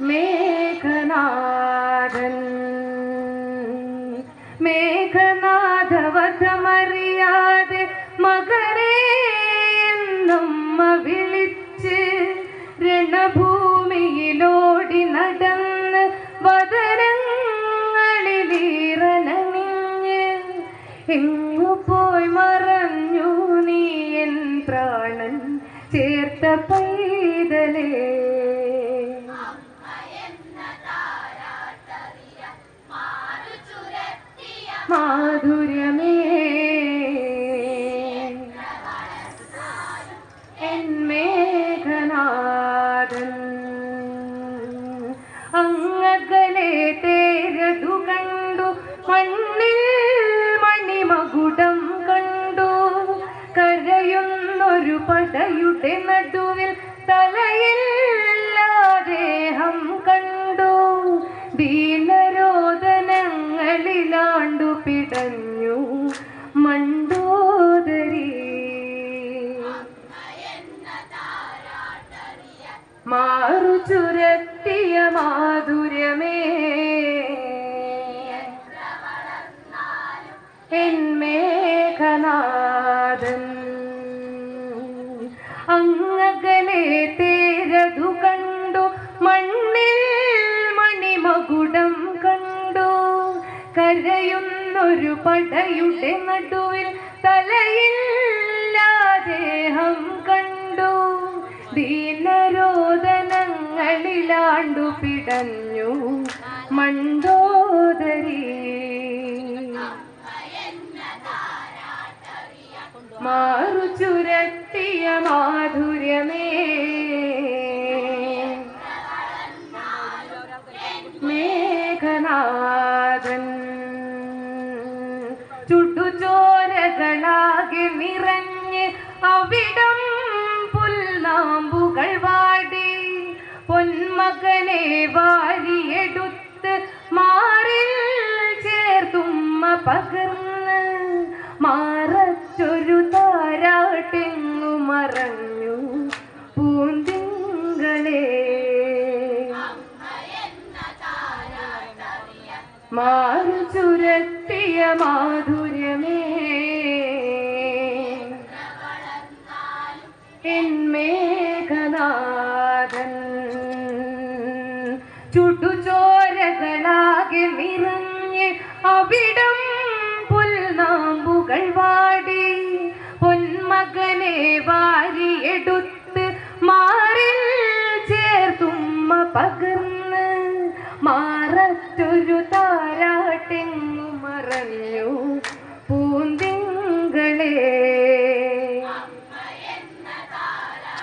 മേഘനാഥൻ. മേഘനാഥവധമറിയാതെ മകരേ എന്നമ്മ വിളിച്ച് രണഭൂമിയിലോടി നടന്ന് വദനങ്ങളിലീറനണിഞ്ഞ് എങ്ങു പോയി മറഞ്ഞു നീ എൻ പ്രാണൻ? ചേർത്ത മാധുര്യമേ. കണ്ടു മണ്ണിൽ കണ്ടു. കരയുന്നൊരു പടയുടെ നടുവിൽ തലയില്ലാദേഹം മാറു ചുരത്തിയ മാധുര്യമേ എന്മേഘനാഥൻ അങ്ങകലെ തേരതു കണ്ടു മണ്ണിൽ മണിമകുടം കണ്ടു. കരയുന്നൊരു പടയുടെ നടുവിൽ തലയില്ലാദേഹം കണ്ടു. ദീനരോധനങ്ങളിലാണ്ടു പിടഞ്ഞു മണ്ടോദരി. മാറു ചുരത്തിയ മാധുര്യമേ. മേഘനാഥൻ ചുടുചോരകളാകെ നിറഞ്ഞ് അവിടം പൊന്മകനെ വാരിയെടുത്ത് മാറിൽ ചേർത്തുമ്മ പകർന്ന് മാറച്ചൊരു താരാട്ടെങ്ങു മറഞ്ഞു പൂന്തിങ്ങളെ മാറു ചുരത്തിയ മാധുര്യമേ. എന്മേഘനാഥൻ ചുടുചോരകളാകെ നിറഞ്ഞ് അവിടം പുൽനാമ്പുകൾ വാടി. പൊന്മകനെ വാരിയെടുത്ത് മാറിൽ ചേർത്തുമ്മ പകർന്ന് മാറത്തൊരു താരാട്ടെങ്ങു മറഞ്ഞു